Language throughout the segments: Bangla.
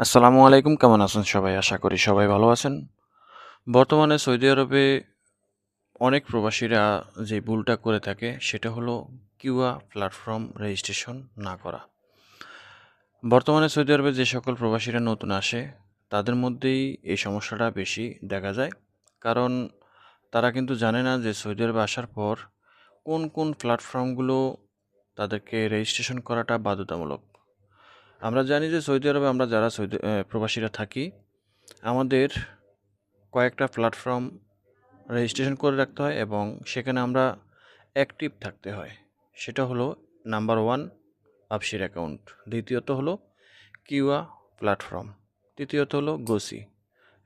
আসসালামু আলাইকুম, কেমন আছেন সবাই? আশা করি সবাই ভালো আছেন। বর্তমানে সৌদি আরবে অনেক প্রবাসীরা যে ভুলটা করে থাকে, সেটা হলো কিউয়া প্ল্যাটফর্ম রেজিস্ট্রেশন না করা। বর্তমানে সৌদি আরবে যে সকল প্রবাসীরা নতুন আসে, তাদের মধ্যেই এই সমস্যাটা বেশি দেখা যায়। কারণ তারা কিন্তু জানে না যে সৌদি আরবে আসার পর কোন কোন প্ল্যাটফর্মগুলো তাদেরকে রেজিস্ট্রেশন করাটা বাধ্যতামূলক। আমরা জানি যে সৌদি আরবে আমরা যারা সৌদি প্রবাসীরা থাকি, আমাদের কয়েকটা প্ল্যাটফর্ম রেজিস্ট্রেশন করে রাখতে হয় এবং সেখানে আমরা অ্যাক্টিভ থাকতে হয়। সেটা হলো নাম্বার ওয়ান আপসির অ্যাকাউন্ট দ্বিতীয়ত হলো কিউয়া প্ল্যাটফর্ম তৃতীয়ত হলো গোসি,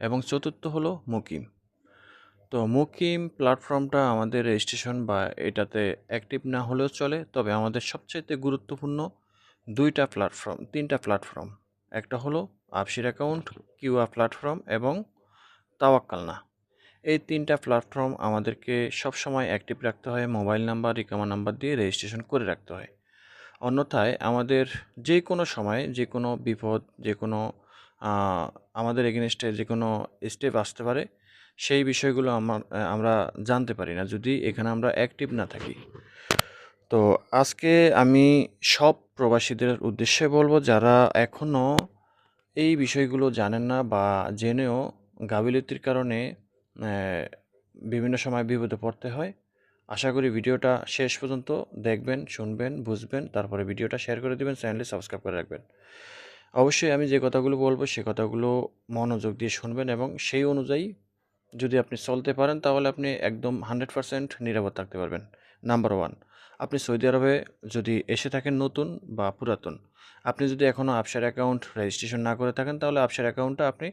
এবং চতুর্থ হলো মুকিম। তো মুকিম প্ল্যাটফর্মটা আমাদের রেজিস্ট্রেশন বা এটাতে অ্যাক্টিভ না হলেও চলে, তবে আমাদের সবচাইতে গুরুত্বপূর্ণ দুইটা প্ল্যাটফর্ম তিনটা প্ল্যাটফর্ম একটা হলো আপসির অ্যাকাউন্ট কিউয়া প্ল্যাটফর্ম এবং তাওয়াক্কালনা এই তিনটা প্ল্যাটফর্ম আমাদেরকে সবসময় অ্যাক্টিভ রাখতে হয় মোবাইল নাম্বার রিকামা নাম্বার দিয়ে রেজিস্ট্রেশন করে রাখতে হয়। অন্যথায় আমাদের যে কোনো সময় যে কোনো বিপদ যে কোনো আমাদের এগেনস্টে যে কোনো স্টেপ আসতে পারে, সেই বিষয়গুলো আমার আমরা জানতে পারি না। যদি এখানে আমরা অ্যাক্টিভ না থাকি। তো আজকে আমি সব প্রবাসীদের উদ্দেশ্যে বলব, যারা এখনও এই বিষয়গুলো জানেন না বা জেনেও গাফিলতির কারণে বিভিন্ন সময় বিপদে পড়তে হয়। আশা করি ভিডিওটা শেষ পর্যন্ত দেখবেন, শুনবেন, বুঝবেন, তারপরে ভিডিওটা শেয়ার করে দেবেন, চ্যানেলটি সাবস্ক্রাইব করে রাখবেন। অবশ্যই আমি যে কথাগুলো বলব, সে কথাগুলো মনোযোগ দিয়ে শুনবেন এবং সেই অনুযায়ী যদি আপনি চলতে পারেন, তাহলে আপনি একদম হান্ড্রেড পারসেন্ট নিরাপদ থাকতে পারবেন। Number one. আপনি সৌদি আরবে যদি এসে থাকেন নতুন বা পুরাতন, আপনি যদি এখনও আপসার অ্যাকাউন্ট রেজিস্ট্রেশন না করে থাকেন, তাহলে আপসার অ্যাকাউন্টটা আপনি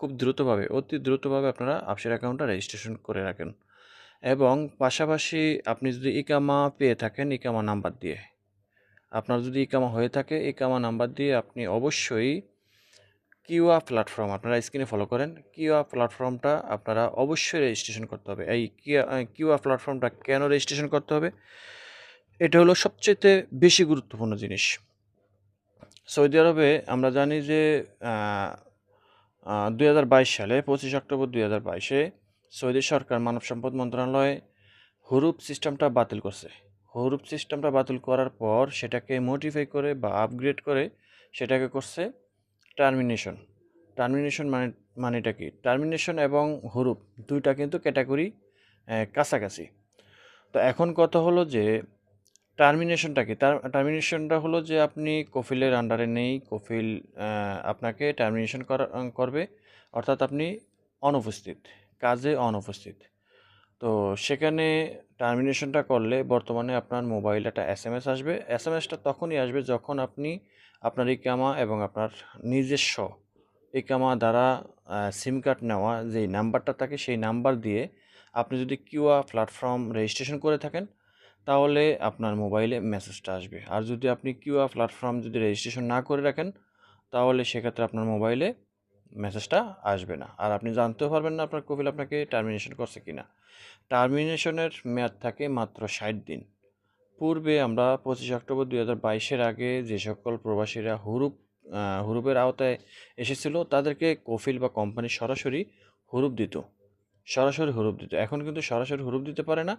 খুব দ্রুতভাবে, অতি দ্রুতভাবে আপনারা আপসার অ্যাকাউন্টটা রেজিস্ট্রেশন করে রাখেন। এবং পাশাপাশি আপনি যদি ইকামা পেয়ে থাকেন, ইকামা নাম্বার দিয়ে, আপনার যদি ইকামা হয়ে থাকে, ইকামা নাম্বার দিয়ে আপনি অবশ্যই কিউয়া প্ল্যাটফর্ম আপনারা স্ক্রিনে ফলো করেন কিউয়া প্ল্যাটফর্মটা আপনারা অবশ্যই রেজিস্ট্রেশন করতে হবে। এই কিউয়া প্ল্যাটফর্মটা কেন রেজিস্ট্রেশন করতে হবে? এটা হলো সবচেয়ে বেশি গুরুত্বপূর্ণ জিনিস। সৌদি আরবে আমরা জানি যে দুই হাজার বাইশ সালে, পঁচিশ অক্টোবর দুই হাজার বাইশে সৌদি সরকার মানব সম্পদ মন্ত্রণালয় হুরুপ সিস্টেমটা বাতিল করছে। হুরুপ সিস্টেমটা বাতিল করার পর সেটাকে মডিফাই করে বা আপগ্রেড করে সেটাকে করছে টার্মিনেশন টার্মিনেশন মানে মানেটা কি? টার্মিনেশন এবং হুরুপ দুইটা কিন্তু ক্যাটাগরি কাছাকাছি। তো এখন কথা হলো যে টার্মিনেশনটা কি তার টার্মিনেশনটা হলো যে আপনি কফিলের আন্ডারে নেই, কফিল আপনাকে টার্মিনেশন করা করবে, অর্থাৎ আপনি অনুপস্থিত, কাজে অনুপস্থিত। তো সেখানে টার্মিনেশনটা করলে বর্তমানে আপনার মোবাইল একটা এস এম এস আসবে এস এম এসটা তখনই আসবে যখন আপনি আপনার ইকামা এবং আপনার নিজস্ব ইকামা দ্বারা সিম কার্ড নেওয়া যেই নাম্বারটা থাকে সেই নাম্বার দিয়ে আপনি যদি কিউআ প্ল্যাটফর্ম রেজিস্ট্রেশন করে থাকেন তাহলে আপনার মোবাইলে মেসেজটা আসবে। আর যদি আপনি কিউআ প্ল্যাটফর্ম যদি রেজিস্ট্রেশন না করে রাখেন, তাহলে সেক্ষেত্রে আপনার মোবাইলে মেসেজটা আসবে না। আর আপনি জানতেও পারবেন না আপনার কপিল আপনাকে টার্মিনেশন করছে কি না টার্মিনেশনের মেয়াদ থাকে মাত্র ষাট দিন। পূর্বে আমরা পঁচিশ অক্টোবর দুই হাজার বাইশের আগে যে সকল প্রবাসীরা হুরুপ হুরুপের আওতায় এসেছিল, তাদেরকে কফিল বা কোম্পানি সরাসরি হুরুপ দিত। সরাসরি হুরুপ দিত। এখন কিন্তু সরাসরি হুরুপ দিতে পারে না।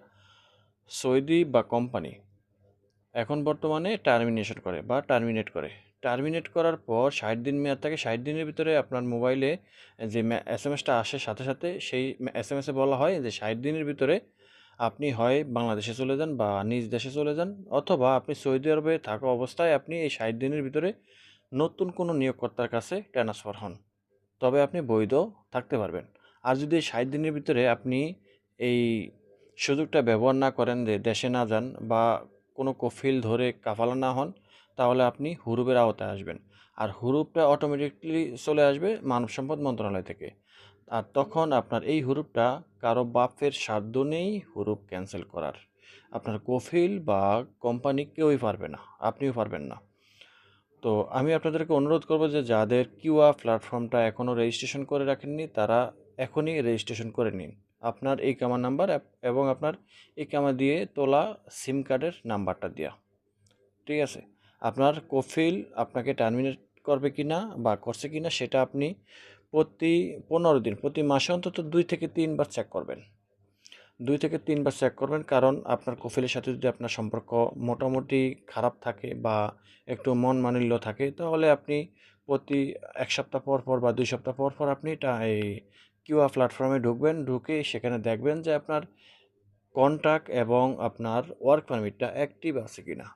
সৌদি বা কোম্পানি। এখন বর্তমানে টার্মিনেশন করে বা টার্মিনেট করে। টার্মিনেট করার পর ষাট দিন মেয়াদ থাকে। ষাট দিনের ভিতরে আপনার মোবাইলে যে এস এম এসটা আসে সাথে সাথে সেই এস এম এসে বলা হয় যে ষাট দিনের ভিতরে আপনি হয় বাংলাদেশে চলে যান বা নিজ দেশে চলে যান অথবা আপনি সৌদি আরবে থাকা অবস্থায় আপনি এই ষাট দিনের ভিতরে নতুন কোনো নিয়োগকর্তার কাছে ট্রান্সফার হন। তবে আপনি বৈধ থাকতে পারবেন। আর যদি ষাট দিনের ভিতরে আপনি এই সুযোগটা ব্যবহার না করেন যে দেশে না যান বা কোনো কফিল ধরে কাফালা না হন, তাহলে আপনি হুরুপের আওতায় আসবেন। আর হুরুপটা অটোমেটিকলি চলে আসবে মানব সম্পদ মন্ত্রণালয় থেকে। আর তখন আপনার এই হুরুপটা কারও বাপের সাধ্য নেই হুরুপ ক্যান্সেল করার। আপনার কফিল বা কোম্পানি কেউই পারবে না, আপনিও পারবেন না। তো আমি আপনাদেরকে অনুরোধ করব যে যাদের কিউআ প্ল্যাটফর্মটা এখনও রেজিস্ট্রেশন করে রাখেননি, তারা এখনই রেজিস্ট্রেশন করে নিন। আপনার এই কামার নাম্বার এবং আপনার এই কামা দিয়ে তোলা সিম কার্ডের নাম্বারটা দেওয়া ঠিক আছে? আপনার কফিল আপনাকে টার্মিনেট করবে কি না বা করছে কি না সেটা আপনি প্রতি পনেরো দিন, প্রতি মাসে অন্তত দুই থেকে তিনবার চেক করবেন। দুই থেকে তিনবার চেক করবেন, কারণ আপনার কফিলের সাথে যদি আপনার সম্পর্ক মোটামুটি খারাপ থাকে বা একটু মন মানিল্য থাকে, তাহলে আপনি প্রতি এক সপ্তাহ পর পর বা দুই সপ্তাহ পর পর আপনি এই কিউআ প্ল্যাটফর্মে ঢুকবেন, ঢুকে সেখানে দেখবেন যে আপনার কন্ট্যাক্ট এবং আপনার ওয়ার্ক পারমিটটা অ্যাক্টিভ আছে কি না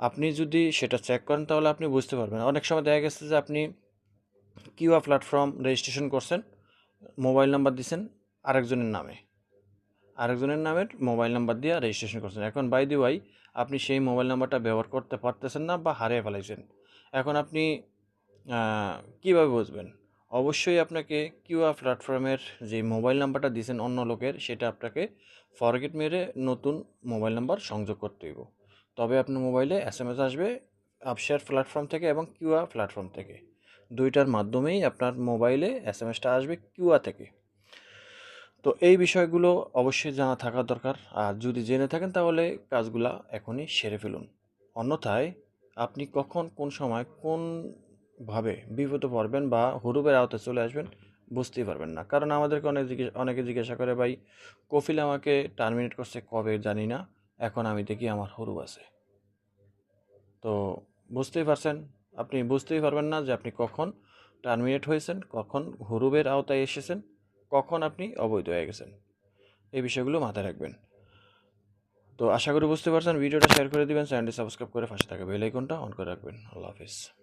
আপনি যদি সেটা চেক করেন তাহলে আপনি বুঝতে পারবেন। অনেক সময় দেখা গেছে যে আপনি কিউআ প্ল্যাটফর্ম রেজিস্ট্রেশন করছেন, মোবাইল নাম্বার দিছেন আরেকজনের নামে। আরেকজনের নামের মোবাইল নাম্বার দিয়ে রেজিস্ট্রেশন করছেন। এখন বাই দি ওয়াই আপনি সেই মোবাইল নাম্বারটা ব্যবহার করতে পারতেছেন না বা হারিয়ে ফেলাইছেন। এখন আপনি কীভাবে বুঝবেন? অবশ্যই আপনাকে কিউআ প্ল্যাটফর্মের যে মোবাইল নাম্বারটা দিয়েছেন অন্য লোকের, সেটা আপনাকে ফরগেট মেরে নতুন মোবাইল নাম্বার সংযোগ করতে হইব। তবে আপনার মোবাইলে এস এম এস আসবে আপশেয়ার প্ল্যাটফর্ম থেকে এবং কিউআ প্ল্যাটফর্ম থেকে। দুইটার মাধ্যমেই আপনার মোবাইলে এস এম এসটা আসবে কিউআ থেকে। তো এই বিষয়গুলো অবশ্যই জানা থাকা দরকার। আর যদি জেনে থাকেন তাহলে কাজগুলা এখনই সেরে ফেলুন। অন্যথায় আপনি কখন, কোন সময় কোনভাবে বিপদে পড়বেন বা হুরুবের আওতায় চলে আসবেন, বুঝতেই পারবেন না। কারণ আমাদেরকে অনেক জিজ্ঞেস অনেকে জিজ্ঞাসা করে, ভাই, কফিল আমাকে টার্মিনেট করছে কবে জানি না, এখন আমি দেখি আমার হুরুব আছে। তো বুঝতেই পারছেন? আপনি বুঝতেই পারবেন না যে আপনি কখন টার্মিনেট হয়েছেন, কখন হুরুবের আওতায় এসেছেন, কখন আপনি অবৈধ হয়ে গেছেন। এই বিষয়গুলো মাথায় রাখবেন। তো আশা করি বুঝতে পারছেন। ভিডিওটা শেয়ার করে দিবেন, চ্যানেলটি সাবস্ক্রাইব করে পাশে থাকা বেল আইকনটা অন করে রাখবেন। আল্লাহ হাফিজ।